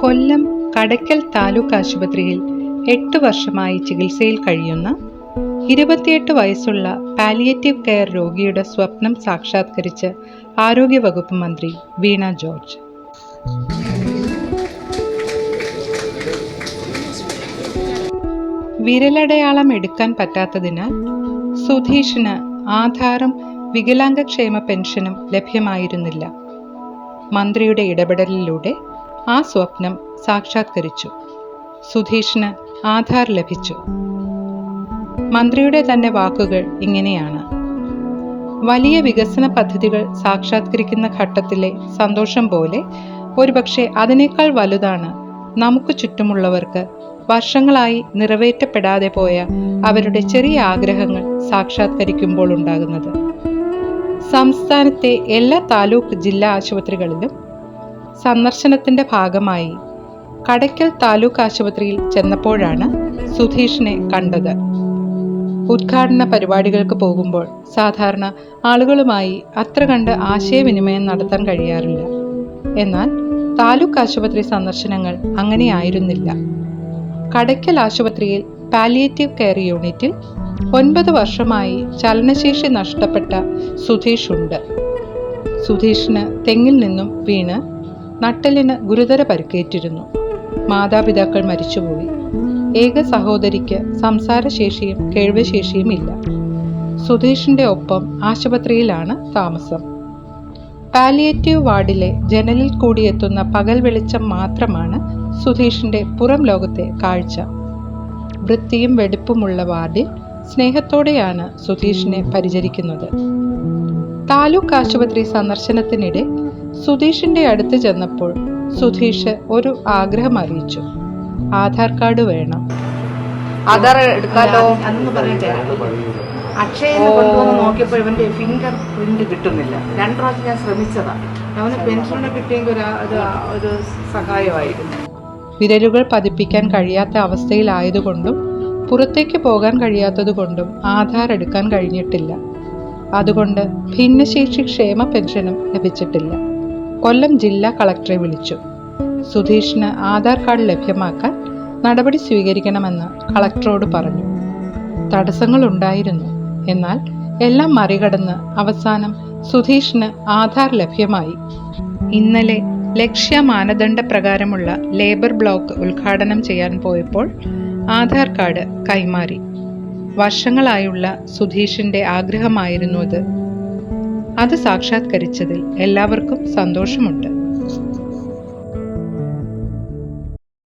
കൊല്ലം കടയ്ക്കൽ താലൂക്ക് ആശുപത്രിയിൽ എട്ട് വർഷമായി ചികിത്സയിൽ കഴിയുന്ന ഇരുപത്തിയെട്ട് വയസ്സുള്ള പാലിയേറ്റീവ് കെയർ രോഗിയുടെ സ്വപ്നം സാക്ഷാത്കരിച്ച് ആരോഗ്യവകുപ്പ് മന്ത്രി വീണ ജോർജ്. വിരലടയാളം എടുക്കാൻ പറ്റാത്തതിനാൽ സുധീഷിന് ആധാറും വികലാംഗക്ഷേമ പെൻഷനും ലഭ്യമായിരുന്നില്ല. മന്ത്രിയുടെ ഇടപെടലിലൂടെ ആ സ്വപ്നം സാക്ഷാത്കരിച്ചു. സുധീഷിന് ആധാർ ലഭിച്ചു. മന്ത്രിയുടെ തന്നെ വാക്കുകൾ ഇങ്ങനെയാണ്. വലിയ വികസന പദ്ധതികൾ സാക്ഷാത്കരിക്കുന്ന ഘട്ടത്തിലെ സന്തോഷം പോലെ ഒരുപക്ഷെ അതിനേക്കാൾ വലുതാണ് നമുക്ക് ചുറ്റുമുള്ളവർക്ക് വർഷങ്ങളായി നിറവേറ്റപ്പെടാതെ പോയ അവരുടെ ചെറിയ ആഗ്രഹങ്ങൾ സാക്ഷാത്കരിക്കുമ്പോൾ ഉണ്ടാകുന്നത്. സംസ്ഥാനത്തെ എല്ലാ താലൂക്ക് ജില്ലാ ആശുപത്രികളിലും സന്ദർശനത്തിന്റെ ഭാഗമായി കടയ്ക്കൽ താലൂക്ക് ആശുപത്രിയിൽ ചെന്നപ്പോഴാണ് സുധീഷിനെ കണ്ടത്. ഉദ്ഘാടന പരിപാടികൾക്ക് പോകുമ്പോൾ സാധാരണ ആളുകളുമായി അത്ര കണ്ട് ആശയവിനിമയം നടത്താൻ കഴിയാറില്ല. എന്നാൽ താലൂക്ക് ആശുപത്രി സന്ദർശനങ്ങൾ അങ്ങനെയായിരുന്നില്ല കടയ്ക്കൽ ആശുപത്രിയിൽ പാലിയേറ്റീവ് കെയർ യൂണിറ്റിൽ ഒൻപത് വർഷമായി ചലനശേഷി നഷ്ടപ്പെട്ട സുധീഷ് ഉണ്ട്. സുധീഷിന് തെങ്ങിൽ നിന്നും വീണ് നട്ടലിന് ഗുരുതര പരുക്കേറ്റിരുന്നു. മാതാപിതാക്കൾ മരിച്ചുപോയി. ഏക സഹോദരിക്ക് സംസാരശേഷിയും കേൾവശേഷിയും ഇല്ല. സുധീഷിന്റെ ഒപ്പം ആശുപത്രിയിലാണ് താമസം. പാലിയേറ്റീവ് വാർഡിലെ ജനലിൽ കൂടിയെത്തുന്ന പകൽ വെളിച്ചം മാത്രമാണ് സുധീഷിന്റെ പുറം ലോകത്തെ കാഴ്ച. വൃത്തിയും വെടിപ്പുമുള്ള വാർഡിൽ സ്നേഹത്തോടെയാണ് സുധീഷിനെ പരിചരിക്കുന്നത്. താലൂക്ക് ആശുപത്രി സന്ദർശനത്തിനിടെ സുധീഷിന്റെ അടുത്ത് ചെന്നപ്പോൾ സുധീഷ് ഒരു ആഗ്രഹം അറിയിച്ചു. ആധാർ കാർഡ് വേണം. ആധാർ എടുക്കാലോ? അന്ന് പറയട്ടെ. അക്ഷയയിൽ കൊണ്ടുവന്ന് നോക്കിയപ്പോൾ ഇവന്റെ ഫിംഗർ പ്രിന്റ് കിട്ടുന്നില്ല. രണ്ടു പ്രാവശ്യം ഞാൻ ശ്രമിച്ചതാ. അവന് പെൻഷനെ കിട്ടിയെങ്കിൽ ഒരു ഒരു സഹായമായിരുന്നു. വിരലുകൾ പതിപ്പിക്കാൻ കഴിയാത്ത അവസ്ഥയിലായതുകൊണ്ടും പുറത്തേക്ക് പോകാൻ കഴിയാത്തതുകൊണ്ടും ആധാർ എടുക്കാൻ കഴിഞ്ഞിട്ടില്ല. അതുകൊണ്ട് ഭിന്നശേഷി ക്ഷേമ പെൻഷനും ലഭിച്ചിട്ടില്ല. കൊല്ലം ജില്ലാ കളക്ടറെ വിളിച്ചു. സുധീഷിന് ആധാർ കാർഡ് ലഭ്യമാക്കാൻ നടപടി സ്വീകരിക്കണമെന്ന് കളക്ടറോട് പറഞ്ഞു. തടസ്സങ്ങൾ ഉണ്ടായിരുന്നു എന്നാൽ എല്ലാം മറികടന്ന് അവസാനം സുധീഷിന് ആധാർ ലഭ്യമായി. ഇന്നലെ ലക്ഷ്യ മാനദണ്ഡ പ്രകാരമുള്ള ലേബർ ബ്ലോക്ക് ഉദ്ഘാടനം ചെയ്യാൻ പോയപ്പോൾ ആധാർ കാർഡ് കൈമാറി. വർഷങ്ങളായുള്ള സുധീഷിന്റെ ആഗ്രഹമായിരുന്നു അത്. അത് സാക്ഷാത്കരിച്ചതിൽ എല്ലാവർക്കും സന്തോഷമുണ്ട്.